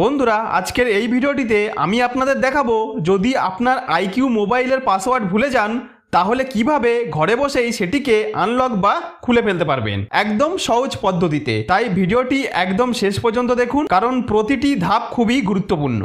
বন্ধুরা, আজকের এই ভিডিওটিতে আমি আপনাদের দেখাবো, যদি আপনার আইকিউ মোবাইলের পাসওয়ার্ড ভুলে যান, তাহলে কীভাবে ঘরে বসেই সেটিকে আনলক বা খুলে ফেলতে পারবেন। একদম সহজ পদ্ধতিতে। তাই ভিডিওটি একদম শেষ পর্যন্ত দেখুন, কারণ প্রতিটি ধাপ খুবই গুরুত্বপূর্ণ।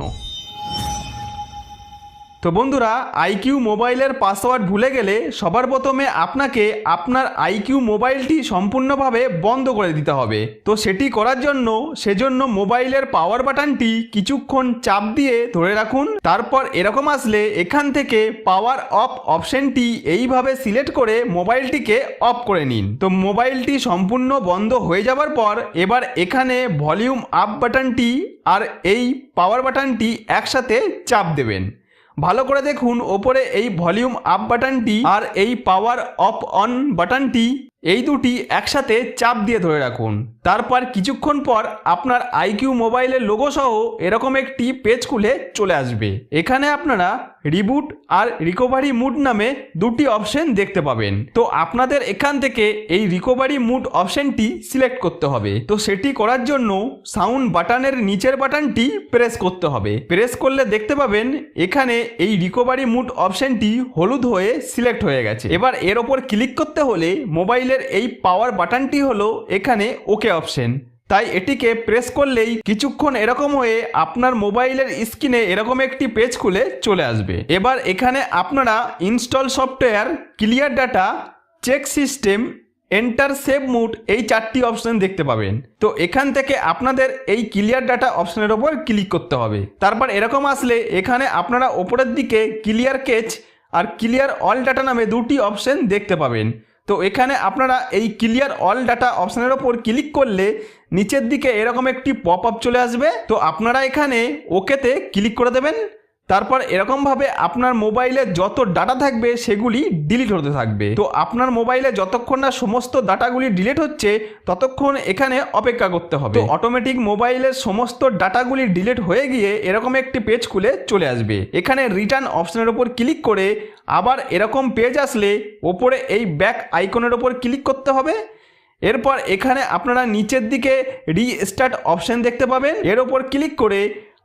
তো বন্ধুরা আইকিউ মোবাইলের পাসওয়ার্ড ভুলে গেলে সবার প্রথমে আপনাকে আপনার আইকিউ মোবাইলটি সম্পূর্ণভাবে বন্ধ করে দিতে হবে। তো সেটি করার জন্য, সেজন্য মোবাইলের পাওয়ার বাটনটি কিছুক্ষণ চাপ দিয়ে ধরে রাখুন। তারপর এরকম আসলে এখান থেকে পাওয়ার অফ অপশনটি এইভাবে সিলেক্ট করে মোবাইলটিকে অফ করে নিন। তো মোবাইলটি সম্পূর্ণ বন্ধ হয়ে যাবার পর এবার এখানে ভলিউম আপ বাটনটি আর এই পাওয়ার বাটনটি একসাথে চাপ দেবেন। ভালো করে দেখুন ওপরে এই ভলিউম আপ বাটনটি আর এই পাওয়ার অফ অন বাটনটি। এই দুটি একসাথে চাপ দিয়ে ধরে রাখুন। তারপর কিছুক্ষণ পর আপনার আইকিউ মোবাইলের লোগো সহ এরকম একটি পেজ খুলে চলে আসবে। এখানে আপনারা রিবুট আর রিকভারি মুড নামে দুটি অপশন দেখতে পাবেন। তো আপনাদের এখান থেকে এই রিকভারি মুড অপশনটি সিলেক্ট করতে হবে। তো সেটি করার জন্য সাউন্ড বাটনের নিচের বাটনটি প্রেস করতে হবে। প্রেস করলে দেখতে পাবেন এখানে এই রিকভারি মুড অপশনটি হলুদ হয়ে সিলেক্ট হয়ে গেছে। এবার এর ওপর ক্লিক করতে হলে মোবাইলের এই পাওয়ার বাটনটি হলো এখানে ওকে অপশন তাই এটিকে প্রেস করলেই কিছুক্ষণ এরকম হয়ে আপনার মোবাইলের স্ক্রিনে এরকম একটি পেজ খুলে চলে আসবে। এবার এখানে আপনারা install software clear data check system enter safe mode এই চারটি অপশন দেখতে পাবেন। তো এখান থেকে আপনাদের এই ক্লিয়ার ডাটা অপশনের ওপর ক্লিক করতে হবে। তারপর এরকম আসলে এখানে আপনারা ওপরের দিকে ক্লিয়ার কেচ আর ক্লিয়ার অল ডাটা নামে দুটি অপশন দেখতে পাবেন। তো এখানে আপনারা এই ক্লিয়ার অল ডাটা অপশানের ওপর ক্লিক করলে নিচের দিকে এরকম একটি পপ আপ চলে আসবে। তো আপনারা এখানে ওকেতে ক্লিক করে দেবেন। তারপর এরকমভাবে আপনার মোবাইলে যত ডাটা থাকবে সেগুলি ডিলিট হতে থাকবে। তো আপনার মোবাইলে যতক্ষণ না সমস্ত ডাটাগুলি ডিলিট হচ্ছে ততক্ষণ এখানে অপেক্ষা করতে হবে। তো অটোমেটিক মোবাইলের সমস্ত ডাটাগুলি ডিলিট হয়ে গিয়ে এরকম একটি পেজ খুলে চলে আসবে। এখানে রিটার্ন অপশনের উপর ক্লিক করে আবার এরকম পেজ আসলে ওপরে এই ব্যাক আইকনের ওপর ক্লিক করতে হবে। এরপর এখানে আপনারা নিচের দিকে রিস্টার্ট অপশন দেখতে পাবেন। এর ওপর ক্লিক করে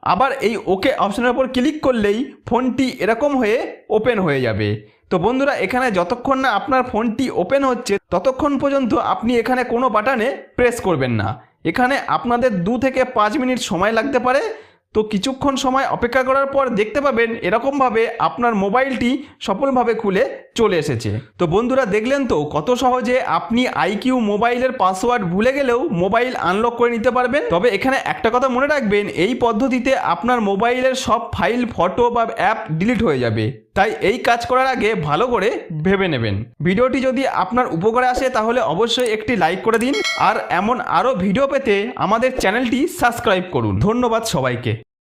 আবার এই ওকে অপশনের উপর ক্লিক করলেই ফোনটি এরকম হয়ে ওপেন হয়ে যাবে। তো বন্ধুরা, এখানে যতক্ষণ না আপনার ফোনটি ওপেন হচ্ছে, ততক্ষণ পর্যন্ত আপনি এখানে কোনো বাটনে প্রেস করবেন না। এখানে আপনাদের দু থেকে পাঁচ মিনিট সময় লাগতে পারে। তো কিছুক্ষণ সময় অপেক্ষা করার পর দেখতে পাবেন এরকমভাবে আপনার মোবাইলটি সফলভাবে খুলে চলে এসেছে। তো বন্ধুরা দেখলেন তো কত সহজে আপনি আইকিউ মোবাইলের পাসওয়ার্ড ভুলে গেলেও মোবাইল আনলক করে নিতে পারবেন। তবে এখানে একটা কথা মনে রাখবেন, এই পদ্ধতিতে আপনার মোবাইলের সব ফাইল, ফটো বা অ্যাপ ডিলিট হয়ে যাবে। তাই এই কাজ করার আগে ভালো করে ভেবে নেবেন। ভিডিওটি যদি আপনার উপকারে আসে তাহলে অবশ্যই একটি লাইক করে দিন। আর এমন আরও ভিডিও পেতে আমাদের চ্যানেলটি সাবস্ক্রাইব করুন। ধন্যবাদ সবাইকে।